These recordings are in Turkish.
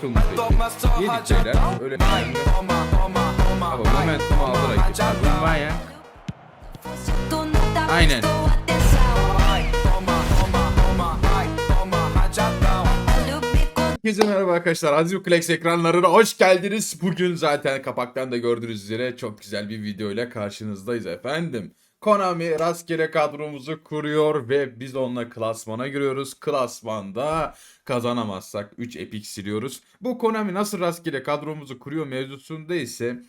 Kılmış. Yedik beyler. Ya. Aynen. Herkese merhaba arkadaşlar. Aziz Flex ekranlarına hoş geldiniz. Bugün zaten kapaktan da gördüğünüz üzere çok güzel bir video ile karşınızdayız efendim. Konami rastgele kadromuzu kuruyor ve biz onunla klasmana giriyoruz. Klasmanda kazanamazsak 3 epik siliyoruz. Bu Konami nasıl rastgele kadromuzu kuruyor mevzusunda ise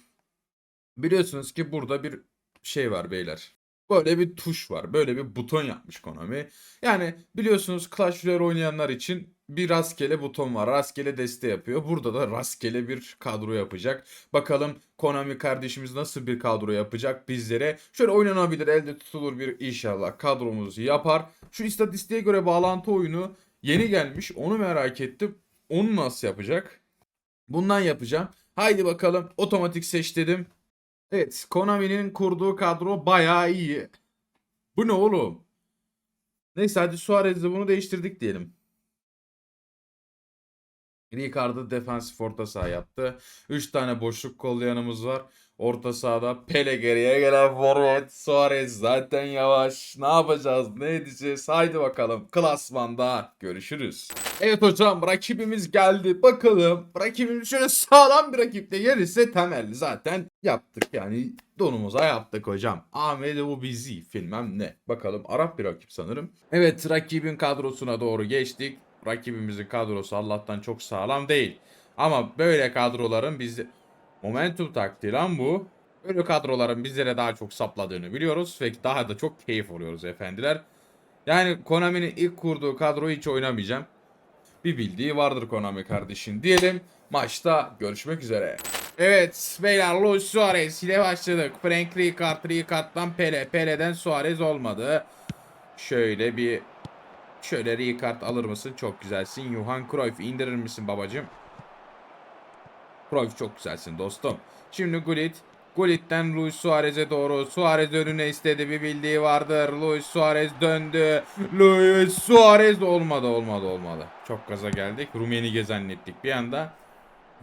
biliyorsunuz ki burada bir şey var beyler. Böyle bir tuş var. Böyle bir buton yapmış Konami. Yani biliyorsunuz Clash Royale oynayanlar için bir rastgele buton var. Rastgele deste yapıyor. Burada da rastgele bir kadro yapacak. Bakalım Konami kardeşimiz nasıl bir kadro yapacak bizlere. Şöyle oynanabilir, elde tutulur bir inşallah kadromuzu yapar. Şu istatistiğe göre bağlantı oyunu yeni gelmiş. Onu merak ettim. Onu nasıl yapacak? Bundan yapacağım. Haydi bakalım. Otomatik seç dedim. Evet, Konami'nin kurduğu kadro bayağı iyi. Bu ne oğlum? Neyse hadi Suarez'le bunu değiştirdik diyelim. Ricardo defansif orta saha yaptı. 3 tane boşluk kollayanımız var. Orta sahada Pele geriye gelen forvet. Suarez zaten yavaş. Ne yapacağız? Ne edeceğiz? Haydi bakalım. Klasmanda görüşürüz. Evet hocam rakibimiz geldi. Bakalım rakibimiz şöyle sağlam bir rakiple gelirse temelli zaten yaptık. Yani donumuza yaptık hocam. Ahmet bu bizi filmem ne? Bakalım Arap bir rakip sanırım. Evet rakibin kadrosuna doğru geçtik. Rakibimizin kadrosu Allah'tan çok sağlam değil. Ama böyle kadroların biz momentum taktiği lan bu. Böyle kadroların bizlere daha çok sapladığını biliyoruz ve daha da çok keyif alıyoruz efendiler. Yani Konami'nin ilk kurduğu kadroyu hiç oynamayacağım. Bir bildiği vardır Konami kardeşin diyelim. Maçta görüşmek üzere. Evet beyler Luis Suarez ile başladık. Frank Rijkaard, Rijkaard'dan Pele, Pele'den Suarez olmadı. Şöyle bir Şöyle Rijkaard alır mısın? Çok güzelsin. Johan Cruyff indirir misin babacım? Cruyff çok güzelsin dostum. Şimdi Gullit. Gullit'ten Luis Suarez'e doğru. Suarez önüne istedi bir bildiği vardır. Luis Suarez döndü. Luis Suarez olmadı olmadı olmadı. Çok gaza geldik. Rumenige zannettik bir anda.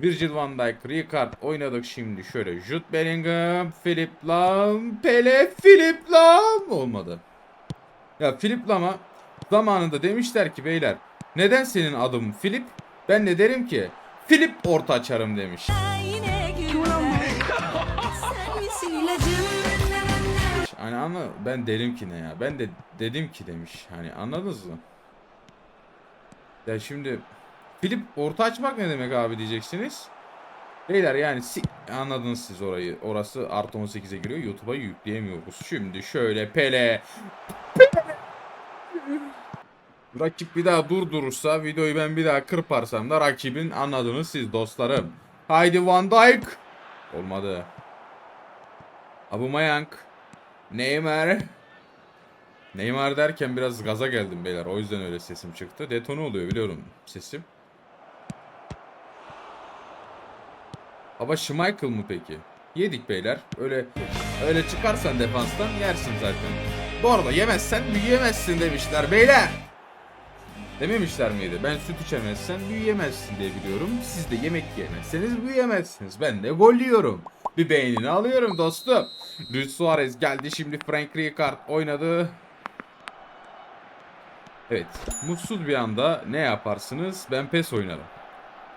Virgil van Dijk, Rijkaard oynadık şimdi şöyle. Jude Bellingham, Philip Lam, Pele, Philip Lam olmadı. Ya Philip Lam'a zamanında demişler ki beyler neden senin adın Philip? Ben de derim ki Philip orta açarım demiş. Hani anla ben derim ki ne ya? Ben de dedim ki demiş. Hani anladınız mı? Ya şimdi Philip orta açmak ne demek abi diyeceksiniz. Beyler yani si anladınız siz orayı. Orası artı 18'e giriyor. YouTube'a yükleyemiyoruz. Şimdi şöyle Pele. Rakip bir daha durdurursa videoyu ben bir daha kırparsam da rakibin anladınız siz dostlarım. Haydi Van Dijk. Olmadı. Aubameyang. Neymar. Neymar derken biraz gaza geldim beyler. O yüzden öyle sesim çıktı. Detone oluyor biliyorum sesim. Ama Schmeichel mı peki? Yedik beyler. Öyle öyle çıkarsan defanstan yersin zaten. Bu arada yemezsen büyüyemezsin demişler beyler. Dememişler miydi? Ben süt içemezsen büyüyemezsin diye biliyorum. Siz de yemek yemezseniz büyüyemezsiniz. Ben de gol yiyorum. Bir beynini alıyorum dostum. Luis Suarez geldi şimdi Frank Rijkaard oynadı. Evet. Mutsuz bir anda ne yaparsınız? Ben pes oynarım.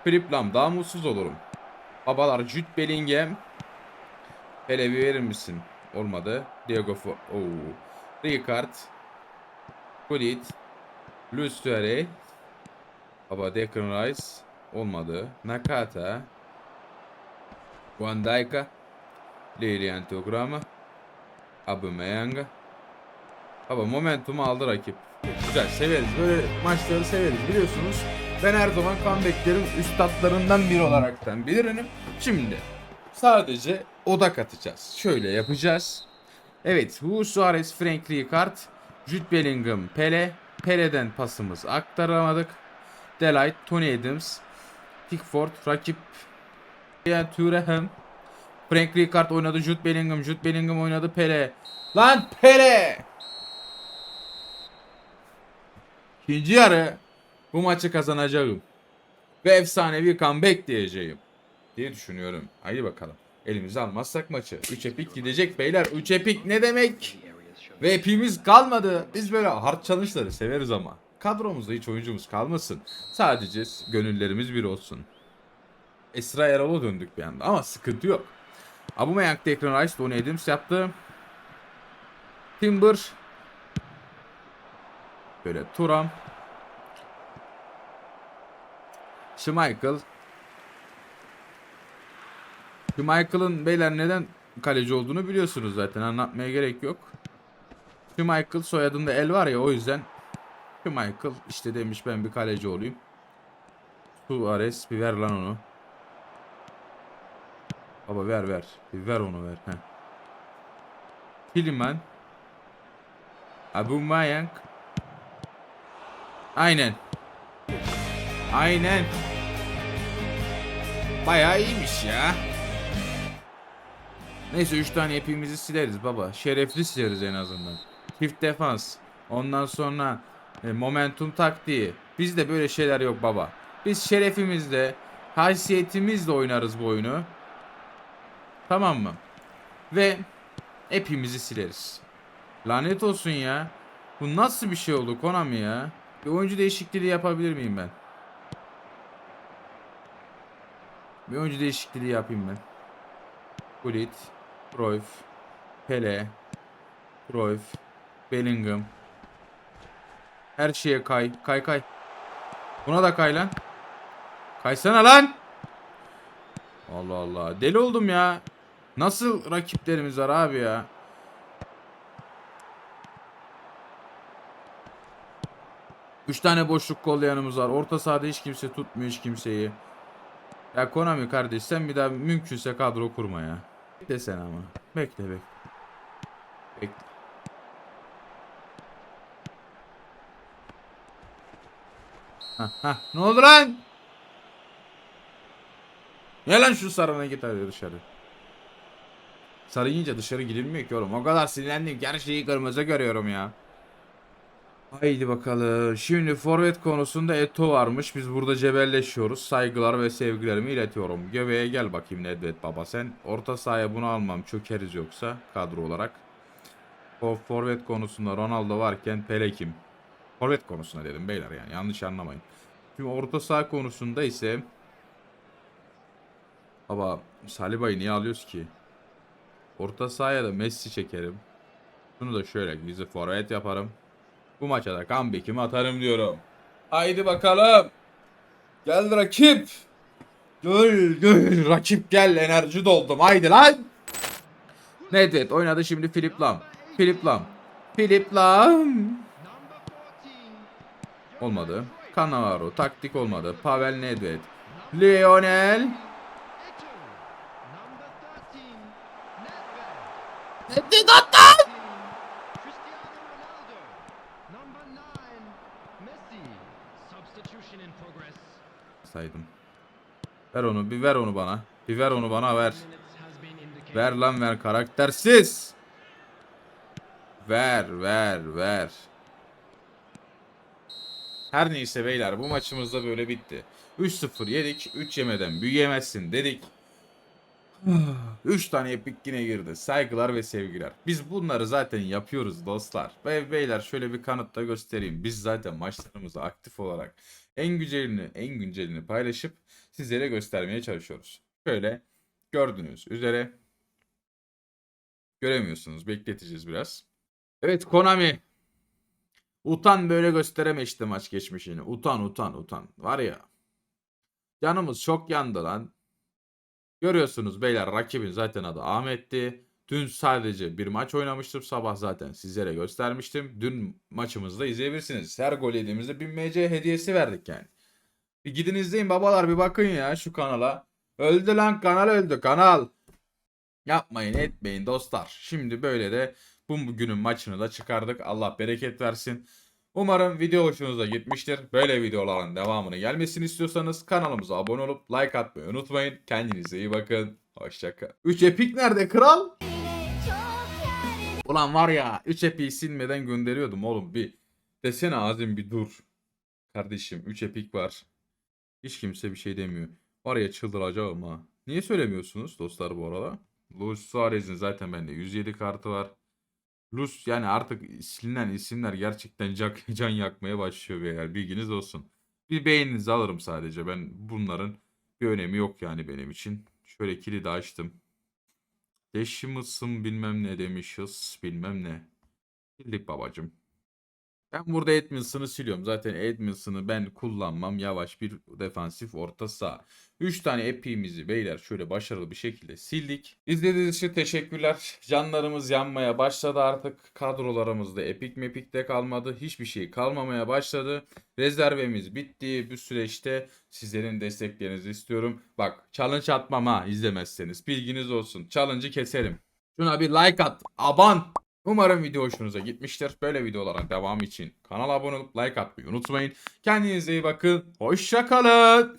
Philip Lam daha mutsuz olurum. Babalar Jude Bellingham. Hele bir verir misin? Olmadı. Diego Fo... Oo. Rijkaard. Luis Suarez. Baba Declan Rice. Olmadı. Nakata. Van Dijk'a. Lilian Thuram. Aubameyang. Baba momentumu aldı rakip. Güzel severiz. Böyle maçları severiz biliyorsunuz. Ben her zaman comebacklerin üstadlarından biri olaraktan bilirim. Şimdi sadece odak atacağız. Şöyle yapacağız. Evet, bu Suarez, Frank Rijkaard, Jude Bellingham, Pele. Pele'den pasımız aktaramadık. Delight, Tony Adams, Pickford, rakip Ian Thuram. Frank Rijkaard oynadı, Jude Bellingham, Jude Bellingham oynadı, Pele. Lan Pele! İkinci yarı bu maçı kazanacağım. ve efsanevi comeback diyeceğim diye düşünüyorum. Haydi bakalım. Elimize almazsak maçı. 3 epik gidecek beyler. 3 epik ne demek? Ve kalmadı. Biz böyle hard challenge'ları severiz ama. Kadromuzda hiç oyuncumuz kalmasın. Sadece gönüllerimiz bir olsun. Esra Erol'a döndük bir anda ama sıkıntı yok. Aubameyang Declan Rice, Donny Adams yaptı. Timber. Böyle Turam. Schmeichel. Schmeichel'ın beyler neden kaleci olduğunu biliyorsunuz zaten anlatmaya gerek yok. Schmeichel soyadında el var ya o yüzden Schmeichel işte demiş ben bir kaleci olayım. Suarez bir ver lan onu. Baba ver ver. Bir ver onu ver. Heh. Piliman. Aubameyang. Aynen. Aynen. Bayağı iyiymiş ya. Neyse 3 tane hepimizi sileriz baba. Şerefli sileriz en azından. Çift defans. Ondan sonra e, momentum taktiği. Bizde böyle şeyler yok baba. Biz şerefimizle, haysiyetimizle oynarız bu oyunu. Tamam mı? Ve hepimizi sileriz. Lanet olsun ya. Bu nasıl bir şey oldu Konami ya? Bir oyuncu değişikliği yapabilir miyim ben? Bir oyuncu değişikliği yapayım ben. Gullit, Cruyff, Pele, Cruyff, Bellingham. Her şeye kay, kay kay. Buna da kay lan. Kaysana lan. Allah Allah. Deli oldum ya. Nasıl rakiplerimiz var abi ya? Üç tane boşluk kollayanımız var. Orta sahada hiç kimse tutmuyor hiç kimseyi. Ya Konami kardeş sen bir daha mümkünse kadro kurma ya. Bekle sen ama. Bekle. Bekle. Hah. Ne oldu lan? Gel lan şu sarına git hadi dışarı. Sarı dışarı gidilmiyor ki oğlum. O kadar sinirlendim şeyi kırmızı görüyorum ya. Haydi bakalım. Şimdi forvet konusunda Eto varmış. Biz burada cebelleşiyoruz. Saygılar ve sevgilerimi iletiyorum. Göbeğe gel bakayım Nedved baba sen. Orta sahaya bunu almam. Çökeriz yoksa kadro olarak. O forvet konusunda Ronaldo varken Pele kim? Forvet konusunda dedim beyler yani yanlış anlamayın. Şimdi orta saha konusunda ise Baba Saliba'yı niye alıyoruz ki? Orta sahaya da Messi çekerim. Bunu da şöyle gizli forvet yaparım. Bu maça da comeback'imi atarım diyorum. Haydi bakalım. Gel rakip. Gel gel rakip gel enerji doldum haydi lan. Nedved oynadı şimdi Philip Lam. Philip Lam. Philip Lam. Olmadı. Cannavaro taktik olmadı. Pavel Nedved. Lionel. Nedved attı. Saydım. Ver onu bir ver onu bana. Bir ver onu bana ver. Ver lan ver karaktersiz. Ver ver ver. Her neyse beyler bu maçımız da böyle bitti. 3-0 yedik. 3 yemeden büyüyemezsin dedik. 3 tane epik yine girdi. Saygılar ve sevgiler. Biz bunları zaten yapıyoruz dostlar. Ve beyler şöyle bir kanıt da göstereyim. Biz zaten maçlarımızı aktif olarak en güzelini, en güncelini paylaşıp sizlere göstermeye çalışıyoruz. Şöyle gördüğünüz üzere göremiyorsunuz. Bekleteceğiz biraz. Evet Konami. Utan böyle göstereme maç geçmişini. Utan utan utan. Var ya. Canımız çok yandı lan. Görüyorsunuz beyler rakibin zaten adı Ahmet'ti. Dün sadece bir maç oynamıştım. Sabah zaten sizlere göstermiştim. Dün maçımızda izleyebilirsiniz. Her gol yediğimizde bir MC hediyesi verdik yani. Bir gidin izleyin babalar bir bakın ya şu kanala. Öldü lan kanal öldü kanal. Yapmayın etmeyin dostlar. Şimdi böyle de bu günün maçını da çıkardık. Allah bereket versin. Umarım video hoşunuza gitmiştir. Böyle videoların devamını gelmesini istiyorsanız kanalımıza abone olup like atmayı unutmayın. Kendinize iyi bakın. Hoşçakalın. 3 epik nerede kral? Ulan var ya 3 epiği silmeden gönderiyordum oğlum bir. Desene Azim bir dur. Kardeşim 3 epik var. Hiç kimse bir şey demiyor. Var ya çıldıracağım ha. Niye söylemiyorsunuz dostlar bu arada? Luis Suarez'in zaten bende 107 kartı var. Lus yani artık silinen isimler gerçekten can yakmaya başlıyor beyler. Bilginiz olsun. Bir beğeninizi alırım sadece. Ben bunların bir önemi yok yani benim için. Şöyle kilidi açtım. Deşimısın bilmem ne demişiz. Bilmem ne. Bildik babacım. Ben burada Edmondson'ı siliyorum. Zaten Edmondson'ı ben kullanmam. Yavaş bir defansif orta saha. 3 tane epimizi beyler şöyle başarılı bir şekilde sildik. İzlediğiniz için teşekkürler. Canlarımız yanmaya başladı artık. Kadrolarımızda epik mepik de kalmadı. Hiçbir şey kalmamaya başladı. Rezervemiz bitti. Bu süreçte sizlerin desteklerinizi istiyorum. Bak challenge atmam ha izlemezseniz. Bilginiz olsun. Challenge'ı keserim. Şuna bir like at. Aban. Umarım video hoşunuza gitmiştir. Böyle videoların devamı için kanala abone olup like atmayı unutmayın. Kendinize iyi bakın. Hoşça kalın.